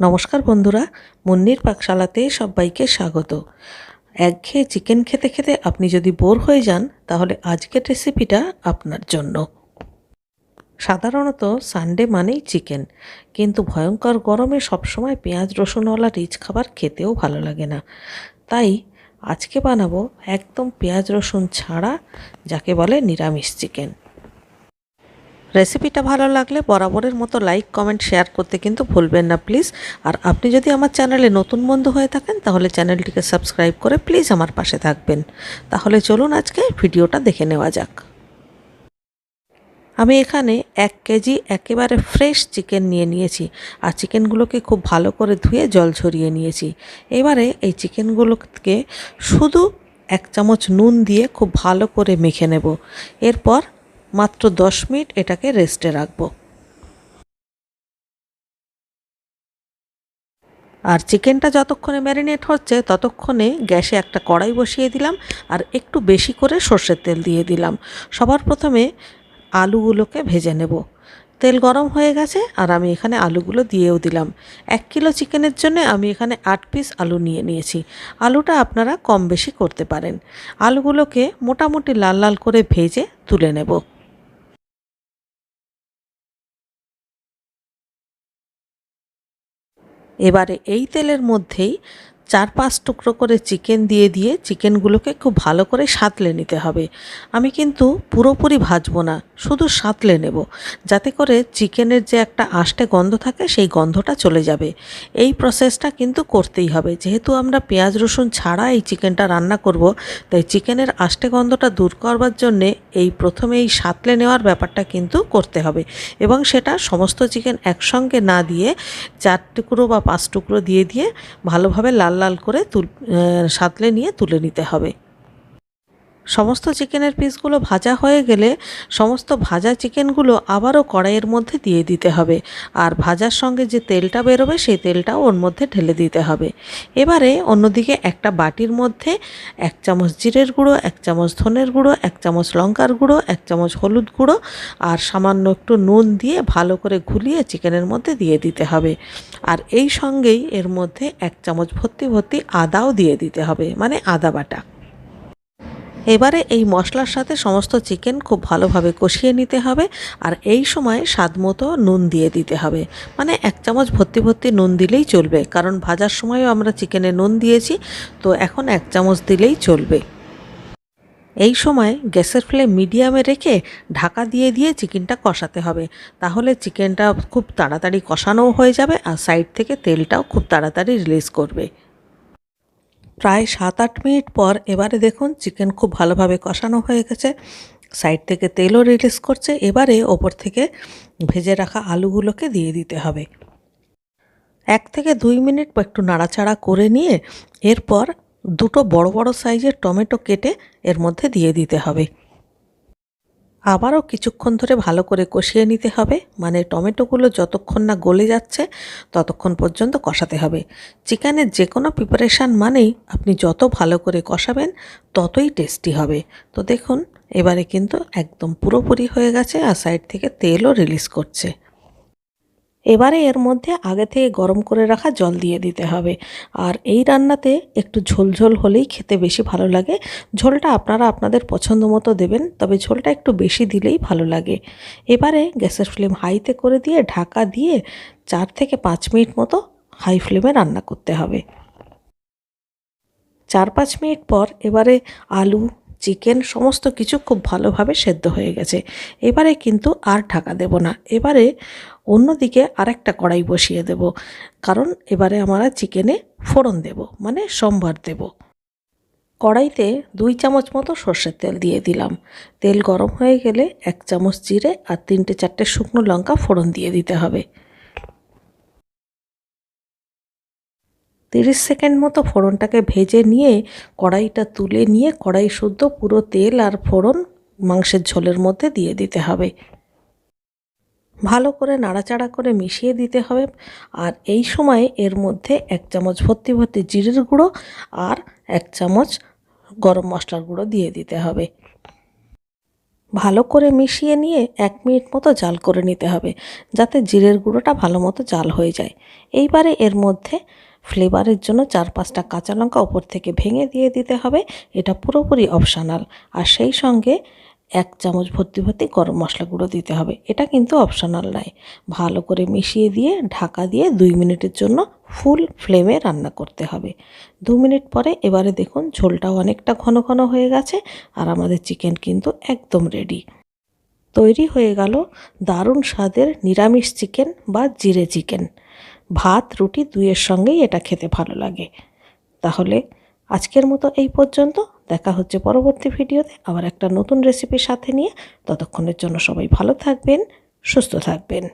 নমস্কার বন্ধুরা, মুন্নির পাকশালাতে সবাইকে স্বাগত। একঘেয়ে চিকেন খেতে খেতে আপনি যদি বোর হয়ে যান, তাহলে আজকের রেসিপিটা আপনার জন্য। সাধারণত সানডে মানেই চিকেন, কিন্তু ভয়ঙ্কর গরমে সবসময় পেঁয়াজ, রসুনওয়ালা রিচ খাবার খেতেও ভালো লাগে না। তাই আজকে বানাবো একদম পেঁয়াজ, রসুন ছাড়া, যাকে বলে নিরামিষ চিকেন। রেসিপিটা ভালো লাগলে বরাবরের মতো লাইক, কমেন্ট, শেয়ার করতে কিন্তু ভুলবেন না, প্লিজ। আর আপনি যদি আমার চ্যানেলে নতুন বন্ধু হয়ে থাকেন, তাহলে চ্যানেলটিকে সাবস্ক্রাইব করে প্লিজ আমার পাশে থাকবেন। তাহলে চলুন আজকে ভিডিওটা দেখে নেওয়া যাক। আমি এখানে এক কেজি একেবারে ফ্রেশ চিকেন নিয়ে নিয়েছি, আর চিকেনগুলোকে খুব ভালো করে ধুয়ে জল ঝরিয়ে নিয়েছি। এবারে এই চিকেনগুলোকে শুধু এক চামচ নুন দিয়ে খুব ভালো করে মেখে নেব। এরপর মাত্র দশ মিনিট এটাকে রেস্টে রাখব। আর চিকেনটা যতক্ষণে ম্যারিনেট হচ্ছে, ততক্ষণে গ্যাসে একটা কড়াই বসিয়ে দিলাম আর একটু বেশি করে সর্ষের তেল দিয়ে দিলাম। সবার প্রথমে আলুগুলোকে ভেজে নেব। তেল গরম হয়ে গেছে আর আমি এখানে আলুগুলো দিয়েও দিলাম। এক কিলো চিকেনের জন্য আমি এখানে আট পিস আলু নিয়ে নিয়েছি। আলুটা আপনারা কম বেশি করতে পারেন। আলুগুলোকে মোটামুটি লাল লাল করে ভেজে তুলে নেব। এবারে এই তেলের মধ্যেই চার পাঁচ টুকরো করে চিকেন দিয়ে দিয়ে চিকেনগুলোকে খুব ভালো করে সাঁতলে নিতে হবে। আমি কিন্তু পুরোপুরি ভাজবো না, শুধু সাঁতলে নেব। যাতে করে চিকেনের যে একটা আষ্টে গন্ধ থাকে, সেই গন্ধটা চলে যাবে। এই প্রসেসটা কিন্তু করতেই হবে। যেহেতু আমরা পেঁয়াজ, রসুন ছাড়া এই চিকেনটা রান্না করব, তাই চিকেনের আষ্টে গন্ধটা দূর করবার জন্যে এই প্রথমে এই সাঁতলে নেওয়ার ব্যাপারটা কিন্তু করতে হবে। এবং সেটা সমস্ত চিকেন একসঙ্গে না দিয়ে চার টুকরো বা পাঁচ টুকরো দিয়ে দিয়ে ভালোভাবে লাল লাল করে তুল সাঁতলে নিয়ে তুলে নিতে হবে। সমস্ত চিকেনের পিসগুলো ভাজা হয়ে গেলে সমস্ত ভাজা চিকেনগুলো আবারও কড়াইয়ের মধ্যে দিয়ে দিতে হবে। আর ভাজার সঙ্গে যে তেলটা বেরোবে, সেই তেলটাও ওর মধ্যে ঢেলে দিতে হবে। এবারে অন্যদিকে একটা বাটির মধ্যে এক চামচ জিরের গুঁড়ো, এক চামচ ধনের গুঁড়ো, এক চামচ লঙ্কার গুঁড়ো, এক চামচ হলুদ গুঁড়ো আর সামান্য একটু নুন দিয়ে ভালো করে ঘুলিয়ে চিকেনের মধ্যে দিয়ে দিতে হবে। আর এই সঙ্গেই এর মধ্যে এক চামচ ভর্তি ভর্তি আদাও দিয়ে দিতে হবে মানে আদা বাটা। এবারে এই মশলার সাথে সমস্ত চিকেন খুব ভালোভাবে কষিয়ে নিতে হবে আর এই সময় স্বাদ মতো নুন দিয়ে দিতে হবে। মানে এক চামচ ভর্তি ভর্তি নুন দিলেই চলবে, কারণ ভাজার সময়ও আমরা চিকেনে নুন দিয়েছি, তো এখন এক চামচ দিলেই চলবে। এই সময় গ্যাসের ফ্লেম মিডিয়ামে রেখে ঢাকা দিয়ে দিয়ে চিকেনটা কষাতে হবে। তাহলে চিকেনটা খুব তাড়াতাড়ি কষানোও হয়ে যাবে আর সাইড থেকে তেলটাও খুব তাড়াতাড়ি রিলিজ করবে। প্রায় সাত আট মিনিট পর এবারে দেখুন চিকেন খুব ভালোভাবে কষানো হয়ে গেছে। সাইড থেকে তেলও রিলিজ করছে। এবারে ওপর থেকে ভেজে রাখা আলুগুলোকে দিয়ে দিতে হবে। এক থেকে দুই মিনিট একটু নাড়াচাড়া করে নিয়ে এরপর দুটো বড় বড় সাইজের টমেটো কেটে এর মধ্যে দিয়ে দিতে হবে। আবারও কিছুক্ষণ ধরে ভালো করে কষিয়ে নিতে হবে। মানে টমেটোগুলো যতক্ষণ না গলে যাচ্ছে, ততক্ষণ পর্যন্ত কষাতে হবে। চিকেনের যে কোনো প্রিপারেশান মানেই আপনি যত ভালো করে কষাবেন, ততই টেস্টি হবে। তো দেখুন, এবারে কিন্তু একদম পুরোপুরি হয়ে গেছে আর সাইড থেকে তেলও রিলিজ করছে। এবারে এর মধ্যে আগে থেকে গরম করে রাখা জল দিয়ে দিতে হবে। আর এই রান্নাতে একটু ঝোলঝোল হলেই খেতে বেশি ভালো লাগে। ঝোলটা আপনারা আপনাদের পছন্দ মতো দেবেন, তবে ঝোলটা একটু বেশি দিলেই ভালো লাগে। এবারে গ্যাসের ফ্লেম হাইতে করে দিয়ে ঢাকা দিয়ে চার থেকে পাঁচ মিনিট মতো হাই ফ্লেমে রান্না করতে হবে। চার পাঁচ মিনিট পর এবারে আলু চিকেন সমস্ত কিছু খুব ভালোভাবে সেদ্ধ হয়ে গেছে। এবারে কিন্তু আর ঢাকা দেব না। এবারে অন্যদিকে আরেকটা কড়াই বসিয়ে দেব। কারণ এবারে আমরা চিকেনে ফোড়ন দেব মানে সোমবার দেব। কড়াইতে দুই চামচ মতো সর্ষের তেল দিয়ে দিলাম। তেল গরম হয়ে গেলে এক চামচ জিরে আর তিনটে চারটে শুকনো লঙ্কা ফোড়ন দিয়ে দিতে হবে। তিরিশ সেকেন্ড মতো ফোড়নটাকে ভেজে নিয়ে কড়াইটা তুলে নিয়ে কড়াই শুদ্ধ পুরো তেল আর ফোড়ন মাংসের ঝোলের মধ্যে দিয়ে দিতে হবে। ভালো করে নাড়াচাড়া করে মিশিয়ে দিতে হবে আর এই সময়ে এর মধ্যে এক চামচ ভর্তি ভর্তি জিরের গুঁড়ো আর এক চামচ গরম মশলার গুঁড়ো দিয়ে দিতে হবে। ভালো করে মিশিয়ে নিয়ে এক মিনিট মতো জাল করে নিতে হবে যাতে জিরের গুঁড়োটা ভালো মতো জাল হয়ে যায়। এইবারে এর মধ্যে ফ্লেভারের জন্য চার পাঁচটা কাঁচা লঙ্কা ওপর থেকে ভেঙে দিয়ে দিতে হবে। এটা পুরোপুরি অপশানাল আর সেই সঙ্গে এক চামচ ভর্তি ভর্তি গরম মশলা গুঁড়ো দিতে হবে। এটা কিন্তু অপশনাল নয়। ভালো করে মিশিয়ে দিয়ে, ঢাকা দিয়ে দুই মিনিটের জন্য ফুল ফ্লেমে রান্না করতে হবে। দু মিনিট পরে এবারে দেখুন ঝোলটাও অনেকটা ঘন ঘন হয়ে গেছে আর আমাদের চিকেন কিন্তু একদম রেডি তৈরি হয়ে গেল দারুণ স্বাদের নিরামিষ চিকেন বা জিরে চিকেন ভাত, রুটি দুইয়ের সঙ্গেই এটা খেতে ভালো লাগে। তাহলে আজকের মতো এই পর্যন্ত। দেখা হচ্ছে পরবর্তী ভিডিওতে। আবার একটা নতুন রেসিপির সাথে নিয়ে ততক্ষণের জন্য সবাই ভালো থাকবেন, সুস্থ থাকবেন।